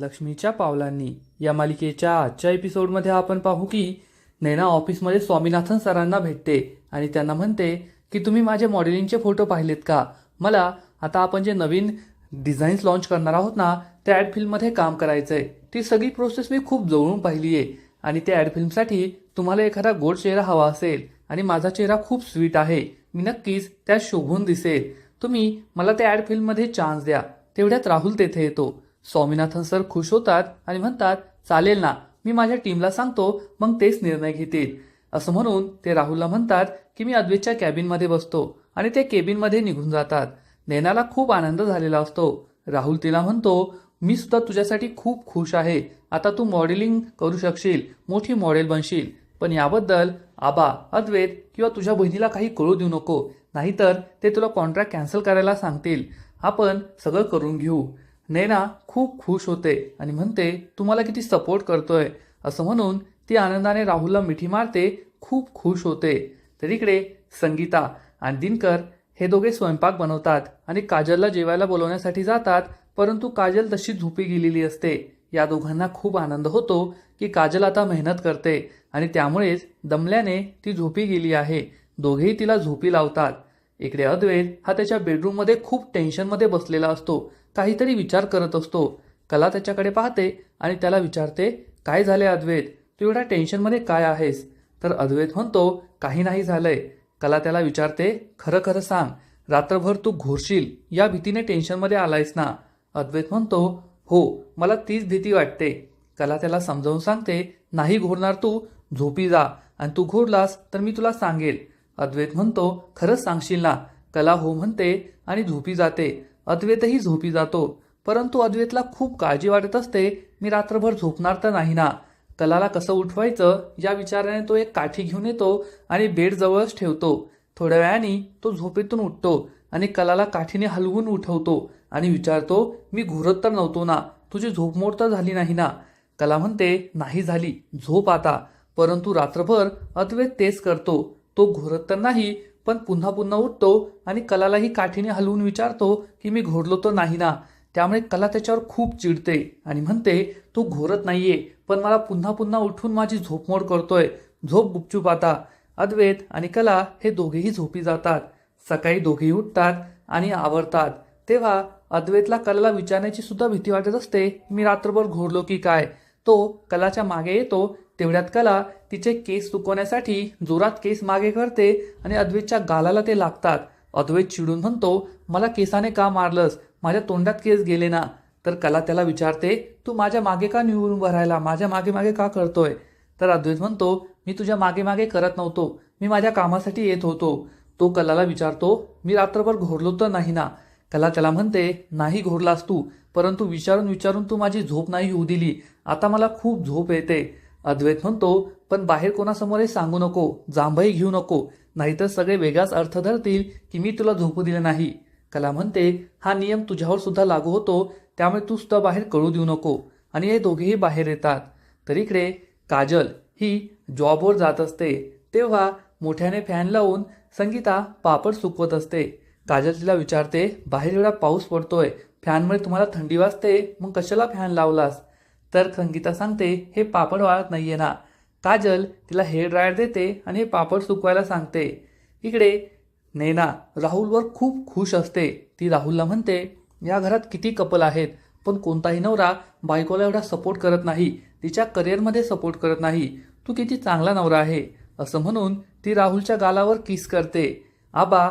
लक्ष्मीच्या पावलांनी. या मालिकेच्या आजच्या एपिसोडमध्ये आपण पाहू की नैना ऑफिसमध्ये स्वामीनाथन सरांना भेटते आणि त्यांना म्हणते की तुम्ही माझे मॉडेलिंगचे फोटो पाहिलेत का? मला आता आपण जे नवीन डिझाईन्स लॉन्च करणार आहोत ना त्या ॲड फिल्ममध्ये काम करायचं आहे ती सगळी प्रोसेस मी खूप जवळून पाहिली आहे आणि त्या ॲड फिल्मसाठी तुम्हाला एखादा गोड चेहरा हवा असेल आणि माझा चेहरा खूप स्वीट आहे. मी नक्कीच त्यात शोभून दिसेल. तुम्ही मला त्या ॲड फिल्ममध्ये चान्स द्या. तेवढ्यात राहुल तेथे येतो. स्वामीनाथन सर खुश होतात आणि म्हणतात चालेल ना मी माझ्या टीमला सांगतो मग तेच निर्णय घेतील. असं म्हणून ते राहुलला म्हणतात की मी अद्वेतच्या कॅबिनमध्ये बसतो आणि ते केबिनमध्ये निघून जातात. नैनाला खूप आनंद झालेला असतो. राहुल तिला म्हणतो मी सुद्धा तुझ्यासाठी खूप खुश आहे. आता तू मॉडेलिंग करू शकशील मोठी मॉडेल बनशील. पण याबद्दल आबा अद्वैत किंवा तुझ्या बहिणीला काही कळू देऊ नको. नाहीतर ते तुला कॉन्ट्रॅक्ट कॅन्सल करायला सांगतील. आपण सगळं करून घेऊ. नैना खूप खुश होते आणि म्हणते तुम्हाला किती सपोर्ट करतोय. असं म्हणून ती आनंदाने राहुलला मिठी मारते खूप खुश होते. तर इकडे संगीता आणि दिनकर हे दोघे स्वयंपाक बनवतात आणि काजलला जेवायला बोलवण्यासाठी जातात परंतु काजल तशी झोपी गेलेली असते. या दोघांना खूप आनंद होतो की काजल आता मेहनत करते आणि त्यामुळेच दमल्याने ती झोपी गेली आहे. दोघेही तिला झोपी लावतात. इकडे अद्वैत हा त्याच्या बेडरूममध्ये खूप टेन्शनमध्ये बसलेला असतो. काहीतरी विचार करत असतो. कला त्याच्याकडे पाहते आणि त्याला विचारते काय झाले अद्वैत? तू एवढ्या टेन्शनमध्ये काय आहेस? तर अद्वैत म्हणतो काही नाही झालंय. कला त्याला विचारते खरं खरं सांग रात्रभर तू घोरशील या भीतीने टेन्शनमध्ये आलायस ना? अद्वैत म्हणतो हो मला तीच भीती वाटते. कला त्याला समजावून सांगते नाही घोरणार तू झोपी जा. आणि तू घोरलास तर मी तुला सांगेल. अद्वैत म्हणतो खरंच सांगशील ना? कला हो म्हणते आणि झोपी जाते. अद्वैतही झोपी जातो. परंतु अद्वैतला खूप काळजी वाटत असते. मी रात्रभर झोपणार तर नाही ना? कलाला कसं उठवायचं या विचाराने तो एक काठी घेऊन येतो आणि बेडजवळच ठेवतो. थोड्या वेळाने तो झोपेतून उठतो आणि कलाला काठीने हलवून उठवतो आणि विचारतो मी घुरत तर नव्हतो ना? तुझी झोपमोड तर झाली नाही ना? कला म्हणते नाही झाली. झोप आता. परंतु रात्रभर अद्वैत तेच करतो. तो घोरत तर नाही पण पुन्हा पुन्हा उठतो आणि कलालाही काठीने हलवून विचारतो की मी घोरलो तर नाही ना? त्यामुळे कला त्याच्यावर खूप चिडते आणि म्हणते तू घोरत नाहीये पण मला पुन्हा पुन्हा उठून माझी झोपमोड करतोय. झोप गुपचूप आता. अद्वैत आणि कला हे दोघेही झोपी जातात. सकाळी दोघेही उठतात आणि आवरतात. तेव्हा अद्वैतला कलाला विचारण्याची सुद्धा भीती वाटत असते मी रात्रभर घोरलो की काय? तो कलाच्या मागे येतो तेवढ्यात कला तिचे केस सुकवण्यासाठी जोरात केस मागे करते आणि अद्वैतच्या गालाला ते लागतात. अद्वैत चिडून म्हणतो मला केसाने का मारलंस? माझ्या तोंडात केस गेले ना. तर कला त्याला विचारते तू माझ्या मागे का निवडून भरायला? माझ्या मागे मागे का करतोय? तर अद्वैत म्हणतो मी तुझ्या मागे मागे करत नव्हतो. मी माझ्या कामासाठी येत होतो. तो कलाला विचारतो मी रात्रभर घोरलो तर नाही ना? कला त्याला म्हणते नाही घोरलास तू परंतु विचारून विचारून तू माझी झोप नाही होऊ दिली. आता मला खूप झोप येते. अद्वैत म्हणतो पण बाहेर कोणासमोरही सांगू नको जांभई घेऊ नको नाहीतर सगळे वेगळाच अर्थ धरतील की मी तुला झोपू दिलं नाही. कला म्हणते हा नियम तुझ्यावर सुद्धा लागू होतो त्यामुळे तू सुद्धा बाहेर कळू देऊ नको. आणि हे दोघेही बाहेर येतात. तर इकडे काजल ही जॉबवर जात असते. तेव्हा मोठ्याने फॅन लावून संगीता पापड सुकवत असते. काजल तिला विचारते बाहेर एवढा पाऊस पडतोय फॅनमुळे तुम्हाला थंडी वाजते मग कशाला फॅन लावलास? तर संगीता सांगते हे पापड वाळत नाहीये ना. काजल तिला हेअर ड्रायर देते आणि हे पापड सुकवायला सांगते. इकडे नैना राहुलवर खूप खुश असते. ती राहुलला म्हणते या घरात किती कपल आहेत पण कोणताही नवरा बायकोला एवढा सपोर्ट करत नाही. तिच्या करिअरमध्ये सपोर्ट करत नाही. तू किती चांगला नवरा आहे. असं म्हणून ती राहुलच्या गालावर किस करते. आबा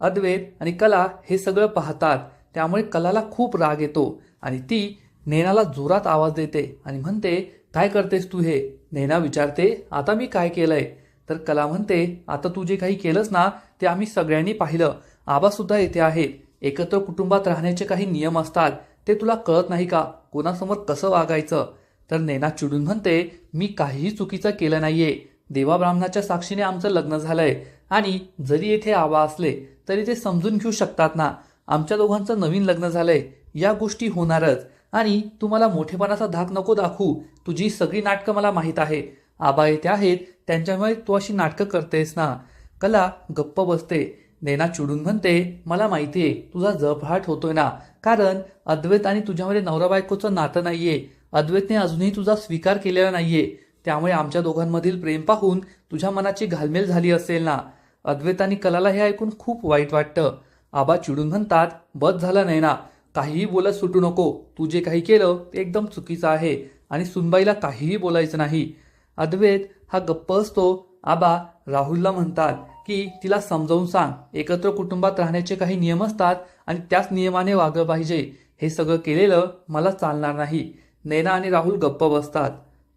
अद्वैत आणि कला हे सगळं पाहतात. त्यामुळे कलाला खूप राग येतो आणि ती नैनाला जोरात आवाज देते आणि म्हणते काय करतेस तू हे? नैना विचारते आता मी काय केलंय? तर कला म्हणते आता तू जे काही केलंस ना ते आम्ही सगळ्यांनी पाहिलं. आबासुद्धा येथे आहेत. एकत्र कुटुंबात राहण्याचे काही नियम असतात. ते तुला कळत नाही का? कोणासमोर कसं वागायचं? तर नैना चिडून म्हणते मी काहीही चुकीचं केलं नाहीये. देवा ब्राह्मणाच्या साक्षीने आमचं लग्न झालंय. आणि जरी येथे आबा असले तरी ते समजून घेऊ शकतात ना? आमच्या दोघांचं नवीन लग्न झालंय. या गोष्टी होणारच. आणि तू मला मोठेपणाचा धाक नको दाखवू. तुझी सगळी नाटकं मला माहीत आहे. आबा येथे आहेत त्यांच्यामुळे तू अशी नाटकं करतेस ना. कला गप्प बसते. नैना चिडून म्हणते मला माहिती आहे तुझा जपहाट होतोय ना. कारण अद्वैत आणि तुझ्यामध्ये नवरा बायकोचं नातं नाहीये. अद्वैतने अजूनही तुझा स्वीकार केलेला नाहीये. त्यामुळे आमच्या दोघांमधील प्रेम पाहून तुझ्या मनाची घालमेल झाली असेल ना. अद्वैत आणि कलाला हे ऐकून खूप वाईट वाटतं. आबा चिडून म्हणतात बस झाला नाही ना काहीही बोलत सुटू नको. तू जे काही केलं ते एकदम चुकीचं आहे. आणि सुनबाईला काहीही बोलायचं नाही. अद्वैत हा गप्प असतो. आबा राहुलला म्हणतात की तिला समजावून सांग. एकत्र कुटुंबात राहण्याचे काही नियम असतात आणि त्याच नियमाने वागलं पाहिजे. हे सगळं केलेलं मला चालणार नाही. नैना आणि राहुल गप्प बसतात.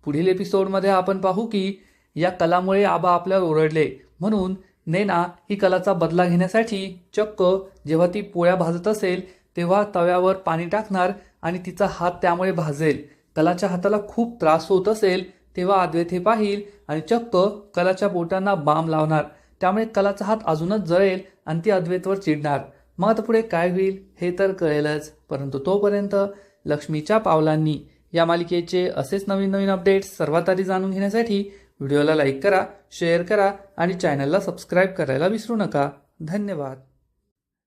पुढील एपिसोडमध्ये आपण पाहू की या कलामुळे आबा आपल्यावर ओरडले. म्हणून नैना ही कलाचा बदला घेण्यासाठी चक्क जेव्हा ती पोळ्या भाजत असेल तेव्हा तव्यावर पाणी टाकणार आणि तिचा हात त्यामुळे भाजेल. कलाच्या हाताला खूप त्रास होत असेल तेव्हा अद्वैत हे पाहिल आणि चक्क कलाच्या बोटांना बाम लावणार. त्यामुळे कलाचा हात अजूनच जळेल आणि ती अद्वैतवर चिडणार. मग आता पुढे काय होईल हे तर कळेलच परंतु तोपर्यंत लक्ष्मीच्या पावलांनी या मालिकेचे असेच नवीन नवीन अपडेट्स सर्वात आधी जाणून घेण्यासाठी व्हिडिओला लाईक करा शेअर करा आणि चॅनलला सबस्क्राईब करायला विसरू नका. धन्यवाद.